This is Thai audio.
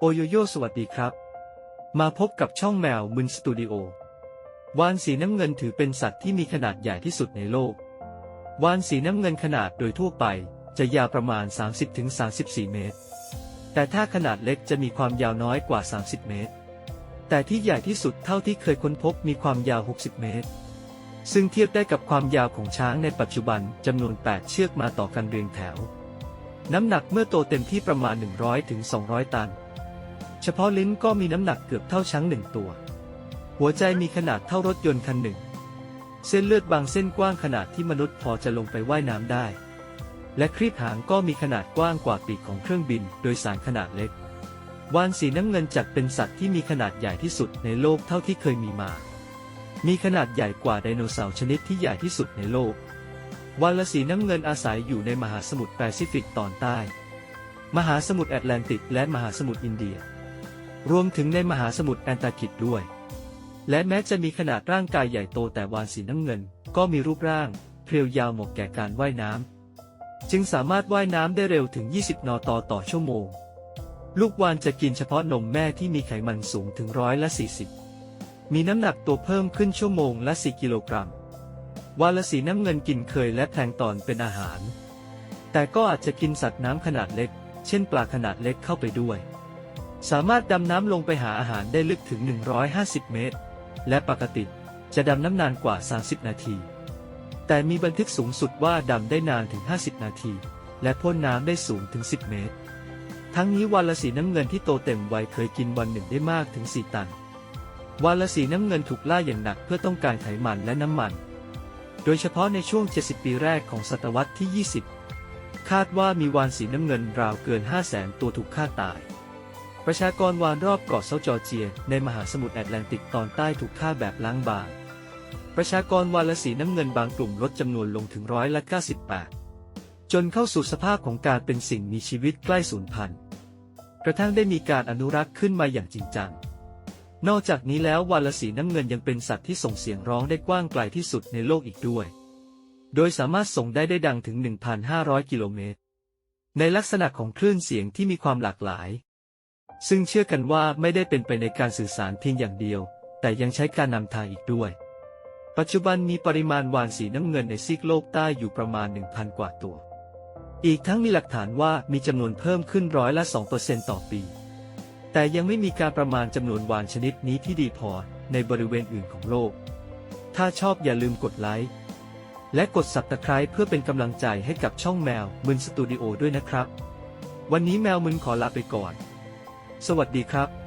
โอโยโยสวัสดีครับ มาพบกับช่องแมวมึนสตูดิโอ วานสีน้ำเงินถือเป็นสัตว์ที่มีขนาดใหญ่ที่สุดในโลก วานสีน้ำเงินขนาดโดยทั่วไปจะยาวประมาณ 30-34 เมตร แต่ถ้าขนาดเล็กจะมีความยาวน้อยกว่า 30 เมตร แต่ที่ใหญ่ที่สุดเท่าที่เคยค้นพบมีความยาว 60 เมตร ซึ่งเทียบได้กับความยาวของช้างในปัจจุบันจำนวน 8 เชือกมาต่อกันเรียงแถว น้ำหนักเมื่อโตเต็มที่ประมาณ 100-200 ตัน เฉพาะลิ้นก็มีน้ำหนักเกือบเท่าช้างหนึ่งตัว หัวใจมีขนาดเท่ารถยนต์คันหนึ่ง เส้นเลือดบางเส้นกว้างขนาดที่มนุษย์พอจะลงไปว่ายน้ำได้ และครีบหางก็มีขนาดกว้างกว่าปีกของเครื่องบิน โดยสารขนาดเล็ก วานสีน้ำเงินจัดเป็นสัตว์ที่มีขนาดใหญ่ที่สุดในโลกเท่าที่เคยมีมา มีขนาดใหญ่กว่าไดโนเสาร์ชนิดที่ใหญ่ที่สุดในโลก วาฬสีน้ำเงินอาศัยอยู่ในมหาสมุทรแปซิฟิกตอนใต้ มหาสมุทรแอตแลนติกและมหาสมุทรอินเดีย รวมถึงในมหาสมุทรแอนตาร์กติกด้วย และแม้จะมีขนาดร่างกายใหญ่โตแต่วานสีน้ำเงิน ก็มีรูปร่างเพรียวยาวเหมาะแก่การว่ายน้ำจึงสามารถว่ายน้ำได้เร็วถึง 20 นอตต่อชั่วโมง ลูกวานจะกินเฉพาะนมแม่ที่มีไขมันสูงถึงร้อยละ40 มีน้ำหนักตัวเพิ่มขึ้นชั่วโมงละ 4 กิโลกรัมวาฬสีน้ำเงินกินเคยและแพลงตอนเป็นอาหาร แต่ก็อาจจะกินสัตว์น้ำขนาดเล็ก เช่นปลาขนาดเล็กเข้าไปด้วย สามารถดำน้ำลงไปหาอาหารได้ลึกถึง 150 เมตร และปกติจะดำน้ำนานกว่า 30 นาที แต่มีบันทึกสูงสุดว่าดำได้นานถึง 50 นาที และพ่นน้ำได้สูงถึง 10 เมตร ทั้งนี้วาฬสีน้ำเงินที่โตเต็มวัยเคยกินวันหนึ่งได้มากถึง 4 ตัน วาฬสีน้ำเงินถูกล่าอย่างหนักเพื่อต้องการไขมันและน้ำมัน โดยเฉพาะในช่วง 70 ปีแรกของศตวรรษที่ 20 คาดว่ามีวานสีน้ำเงินราวเกิน 5 0 0แสนตัวถูกฆ่าตาย ประชากรวานรอบเกาะเซาจอร์เจีย ในมหาสมุทรแอตแลนติกตอนใต้ถูกฆ่าแบบล้างบาง ประชากรวานละสีน้ำเงินบางกลุ่มลดจำนวนลงถึงร้อยละ98 จนเข้าสู่สภาพของการเป็นสิ่งมีชีวิตใกล้สูญพันธุ์กระทั่งได้มีการอนุรักษ์ขึ้นมาอย่างจริงจัง นอกจากนี้แล้ววาฬสีน้ำเงินยังเป็นสัตว์ที่ส่งเสียงร้องได้กว้างไกลที่สุดในโลกอีกด้วย โดยสามารถส่งได้ได้ดังถึง 1,500 กิโลเมตร ในลักษณะของคลื่นเสียงที่มีความหลากหลาย ซึ่งเชื่อกันว่าไม่ได้เป็นไปในการสื่อสารเพียงอย่างเดียว แต่ยังใช้การนำทางอีกด้วย ปัจจุบันมีปริมาณวานสีน้ำเงินในซีกโลกใต้อยู่ประมาณ 1,000 กว่าตัว อีกทั้งมีหลักฐานว่ามีจำนวนเพิ่มขึ้นร้อยละ2%ต่อปี แต่ยังไม่มีการประมาณจำนวนวานชนิดนี้ที่ดีพอในบริเวณอื่นของโลก ถ้าชอบอย่าลืมกดไลค์และกด Subscribe เพื่อเป็นกำลังใจให้กับช่องแมวมึนสตูดิโอด้วยนะครับ วันนี้แมวมึนขอลาไปก่อน สวัสดีครับ